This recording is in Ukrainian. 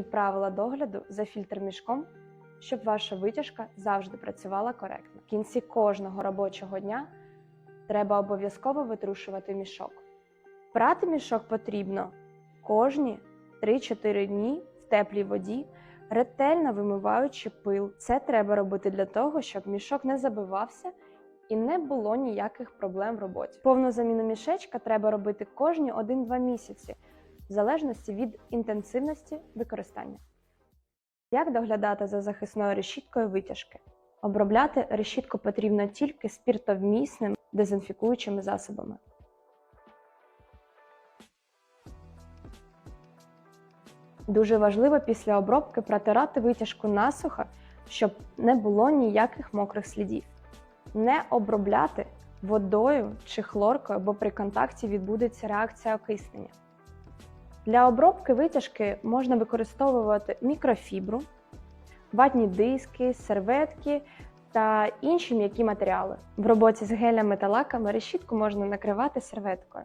три правила догляду за фільтр-мішком, щоб ваша витяжка завжди працювала коректно. В кінці кожного робочого дня треба обов'язково витрушувати мішок. Прати мішок потрібно кожні 3-4 дні в теплій воді, ретельно вимиваючи пил. Це треба робити для того, щоб мішок не забивався і не було ніяких проблем в роботі. Повну заміну мішечка треба робити кожні 1-2 місяці, в залежності від інтенсивності використання. Як доглядати за захисною решіткою витяжки? Обробляти решітку потрібно тільки спіртовмісними дезінфікуючими засобами. Дуже важливо після обробки протирати витяжку насухо, щоб не було ніяких мокрих слідів. Не обробляти водою чи хлоркою, бо при контакті відбудеться реакція окиснення. Для обробки витяжки можна використовувати мікрофібру, ватні диски, серветки та інші м'які матеріали. В роботі з гелями та лаками решітку можна накривати серветкою.